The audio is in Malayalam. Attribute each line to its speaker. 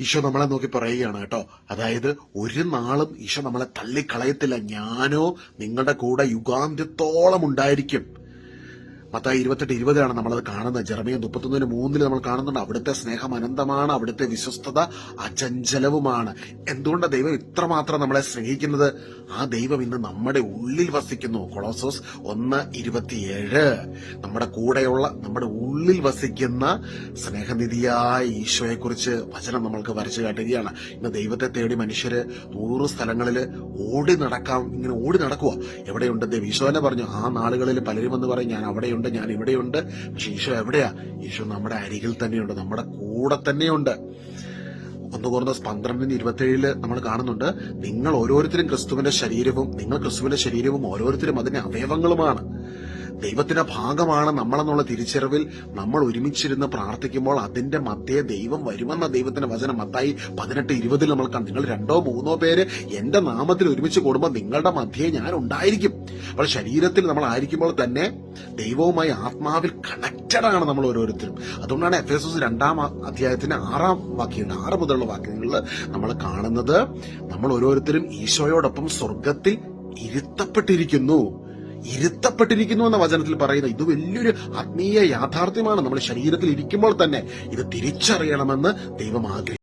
Speaker 1: ഈശോ നമ്മളെ നോക്കി പറയുകയാണ് കേട്ടോ. അതായത് ഒരു നാളും ഈശോ നമ്മളെ തള്ളിക്കളയത്തില്ല. ഞാനോ നിങ്ങളുടെ കൂടെ യുഗാന്ത്യത്തോളം ഉണ്ടായിരിക്കും. മത്തായി ഇരുപത്തെട്ട് ഇരുപതിലാണ് നമ്മളത് കാണുന്നത്. ജെറമിയ മുപ്പത്തൊന്നിന് മൂന്നിൽ നമ്മൾ കാണുന്നുണ്ട്. അവിടുത്തെ സ്നേഹം അനന്തമാണ് അവിടുത്തെ വിശ്വസ്തത അചഞ്ചലവുമാണ്. എന്തുകൊണ്ടാണ് ദൈവം ഇത്രമാത്രം നമ്മളെ സ്നേഹിക്കുന്നത്? ആ ദൈവം ഇന്ന് നമ്മുടെ ഉള്ളിൽ വസിക്കുന്നു. കൊളോസോസ് ഒന്ന് ഇരുപത്തിയേഴ്. നമ്മുടെ കൂടെയുള്ള നമ്മുടെ ഉള്ളിൽ വസിക്കുന്ന സ്നേഹനിധിയായ ഈശോയെക്കുറിച്ച് വചനം നമ്മൾക്ക് വരച്ചു കാട്ടുകയാണ്. ഇന്ന് ദൈവത്തെ തേടി മനുഷ്യര് നൂറ് സ്ഥലങ്ങളിൽ ഓടി നടക്കാം ഇങ്ങനെ ഓടി നടക്കുക എവിടെയുണ്ട് ഈശോ തന്നെ പറഞ്ഞു ആ നാളുകളിൽ പലരും എന്ന് പറയും ഞാൻ അവിടെയുണ്ട് ഞാൻ ഇവിടെയുണ്ട്. പക്ഷെ ഈശോ എവിടെയാ? ഈശോ നമ്മുടെ അരികിൽ തന്നെയുണ്ട് നമ്മുടെ കൂടെ തന്നെയുണ്ട്. ഒന്ന് കുറഞ്ഞ പന്ത്രണ്ടിന് ഇരുപത്തിയേഴിൽ നമ്മൾ കാണുന്നുണ്ട് നിങ്ങൾ ഓരോരുത്തരും ക്രിസ്തുവിന്റെ ശരീരവും നിങ്ങൾ ക്രിസ്തുവിന്റെ ശരീരവും ഓരോരുത്തരും അതിന്റെ അവയവങ്ങളുമാണ്. ദൈവത്തിന്റെ ഭാഗമാണ് നമ്മളെന്നുള്ള തിരിച്ചറിവിൽ നമ്മൾ ഒരുമിച്ചിരുന്ന് പ്രാർത്ഥിക്കുമ്പോൾ അതിന്റെ മധ്യേ ദൈവം വരുമെന്ന ദൈവത്തിന്റെ വചനം മത്തായി പതിനെട്ട് ഇരുപതിൽ നമ്മൾ കണ്ടു. നിങ്ങൾ രണ്ടോ മൂന്നോ പേര് എന്റെ നാമത്തിൽ ഒരുമിച്ച് കൂടുമ്പോൾ നിങ്ങളുടെ മധ്യേ ഞാൻ ഉണ്ടായിരിക്കും. അപ്പോൾ ശരീരത്തിൽ നമ്മൾ ആയിരിക്കുമ്പോൾ തന്നെ ദൈവവുമായി ആത്മാവിൽ കണക്റ്റഡ് ആണ് നമ്മൾ ഓരോരുത്തരും. അതുകൊണ്ടാണ് എഫ് എസ് എസ് രണ്ടാം അധ്യായത്തിന് ആറാം വാക്യങ്ങൾ ആറ് മുതലുള്ള വാക്യങ്ങളിൽ നമ്മൾ കാണുന്നത് നമ്മൾ ഓരോരുത്തരും ഈശോയോടൊപ്പം സ്വർഗത്തിൽ ഇരുത്തപ്പെട്ടിരിക്കുന്നു. ഇരുത്തപ്പെട്ടിരിക്കുന്നു എന്ന വചനത്തിൽ പറയുന്നത് ഇത് വലിയൊരു ആത്മീയ യാഥാർത്ഥ്യമാണ്. നമ്മുടെ ശരീരത്തിൽ ഇരിക്കുമ്പോൾ തന്നെ ഇത് തിരിച്ചറിയണമെന്ന് ദൈവം ആഗ്രഹിക്കുന്നു.